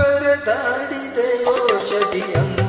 ಬರದಾಡಿದೆ ಓಷಧಿಯನ್ನು